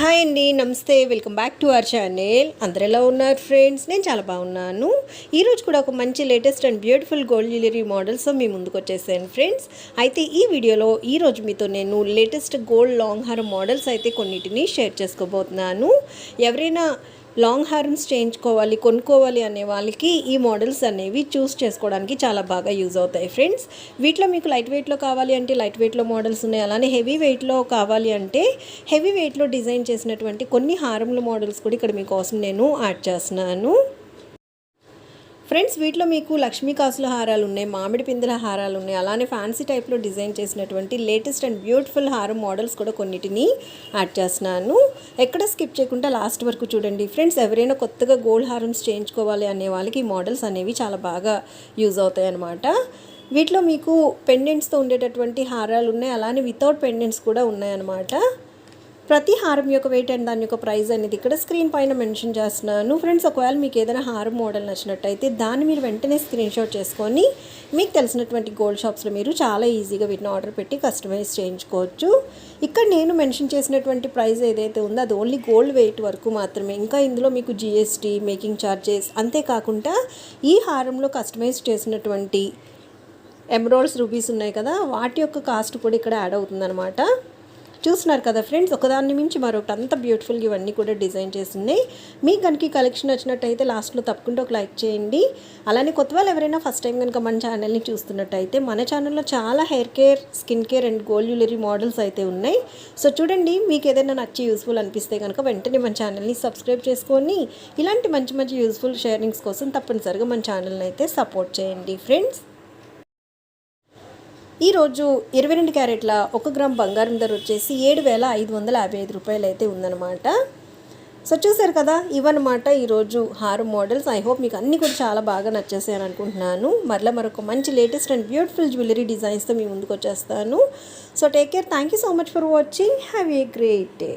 Hi అండి నమస్తే. Welcome back to our channel అందరు ఎలా ఉన్నారు ఫ్రెండ్స్ నేను చాలా బాగున్నాను. ఈరోజు కూడా ఒక మంచి latest and beautiful gold jewellery models మీ ముందుకు వచ్చేసాను ఫ్రెండ్స్ అయితే ఈ వీడియోలో ఈరోజు మీతో నేను లేటెస్ట్ గోల్డ్ లాంగ్ హార్ మోడల్స్ అయితే కొన్నిటిని షేర్ చేసుకోబోతున్నాను. ఎవరైనా లాంగ్ హార్మ్స్ చేయించుకోవాలి కొనుక్కోవాలి అనే వాళ్ళకి ఈ మోడల్స్ అనేవి చూస్ చేసుకోవడానికి చాలా బాగా యూజ్ అవుతాయి ఫ్రెండ్స్. వీటిలో మీకు లైట్ వెయిట్లో కావాలి అంటే లైట్ వెయిట్లో మోడల్స్ ఉన్నాయి. అలానే హెవీ వెయిట్లో కావాలి అంటే హెవీ వెయిట్లో డిజైన్ చేసినటువంటి కొన్ని హారముల మోడల్స్ కూడా ఇక్కడ మీకోసం నేను యాడ్ చేస్తున్నాను. ఫ్రెండ్స్ వీటిలో మీకు లక్ష్మీ కాసుల హారాలు ఉన్నాయి మామిడి పిందెల హారాలు ఉన్నాయి. అలానే ఫ్యాన్సీ టైప్లో డిజైన్ చేసినటువంటి లేటెస్ట్ అండ్ బ్యూటిఫుల్ హారం మోడల్స్ కూడా కొన్నిటిని యాడ్ చేస్తున్నాను. ఎక్కడ స్కిప్ చేయకుండా లాస్ట్ వరకు చూడండి. ఫ్రెండ్స్ ఎవరైనా కొత్తగా గోల్డ్ హారమ్స్ చేయించుకోవాలి అనే వాళ్ళకి ఈ మోడల్స్ అనేవి చాలా బాగా యూజ్ అవుతాయి అన్నమాట వీటిలో మీకు పెండెంట్స్తో ఉండేటటువంటి హారాలు ఉన్నాయి. అలానే వితౌట్ పెండెంట్స్ కూడా ఉన్నాయన్నమాట. ప్రతి హారం యొక్క వెయిట్ అండ్ దాని యొక్క ప్రైస్ అనేది ఇక్కడ స్క్రీన్ పైన మెన్షన్ చేస్తున్నాను. ఫ్రెండ్స్ ఒకవేళ మీకు ఏదైనా హారం మోడల్ నచ్చినట్టయితే దాన్ని మీరు వెంటనే స్క్రీన్ షాట్ చేసుకొని మీకు తెలిసినటువంటి గోల్డ్ షాప్స్లో మీరు చాలా ఈజీగా వీటిని ఆర్డర్ పెట్టి కస్టమైజ్ చేయించుకోవచ్చు. ఇక్కడ నేను మెన్షన్ చేసినటువంటి ప్రైస్ ఏదైతే ఉందో అది ఓన్లీ గోల్డ్ వెయిట్ వరకు మాత్రమే. ఇంకా ఇందులో మీకు జిఎస్టీ మేకింగ్ ఛార్జెస్ అంతేకాకుండా ఈ హారంలో కస్టమైజ్ చేసినటువంటి ఎమరాల్డ్స్ రూపీస్ ఉన్నాయి కదా వాటి యొక్క కాస్ట్ కూడా ఇక్కడ యాడ్ అవుతుందన్నమాట. చూస్తున్నారు కదా ఫ్రెండ్స్ ఒకదాన్ని మించి మరొకటి. అంత బ్యూటిఫుల్గా ఇవన్నీ కూడా డిజైన్ చేసి ఉన్నాయి మీకు కనుక ఈ కలెక్షన్ నచ్చినట్టయితే లాస్ట్లో తప్పకుండా ఒక లైక్ చేయండి. అలానే కొత్త వాళ్ళు ఎవరైనా ఫస్ట్ టైం కనుక మన ఛానల్ని చూస్తున్నట్టయితే మన ఛానల్లో చాలా hair care skin care and gold jewellery models అయితే ఉన్నాయి. సో చూడండి మీకు ఏదైనా నచ్చి యూస్ఫుల్ అనిపిస్తే కనుక వెంటనే మన ఛానల్ని సబ్స్క్రైబ్ చేసుకొని ఇలాంటి మంచి మంచి యూస్ఫుల్ షేరింగ్స్ కోసం తప్పనిసరిగా మన ఛానల్ని అయితే సపోర్ట్ చేయండి. ఫ్రెండ్స్ ఈరోజు ఇరవై రెండు క్యారెట్ల ఒక గ్రామ్ బంగారం ధర వచ్చేసి ఏడు వేల ఐదు వందల యాభై ఐదు రూపాయలు అయితే ఉందన్నమాట. సో చూసారు కదా ఇవన్నమాట ఈరోజు హారం మోడల్స్. ఐ హోప్ మీకు అన్నీ కూడా చాలా బాగా నచ్చేసాయని అనుకుంటున్నాను. మరలా మరొక మంచి లేటెస్ట్ అండ్ బ్యూటిఫుల్ జ్యువెలరీ డిజైన్స్తో మీ ముందుకు వచ్చేస్తాను. So take care thank you so much for watching have a great day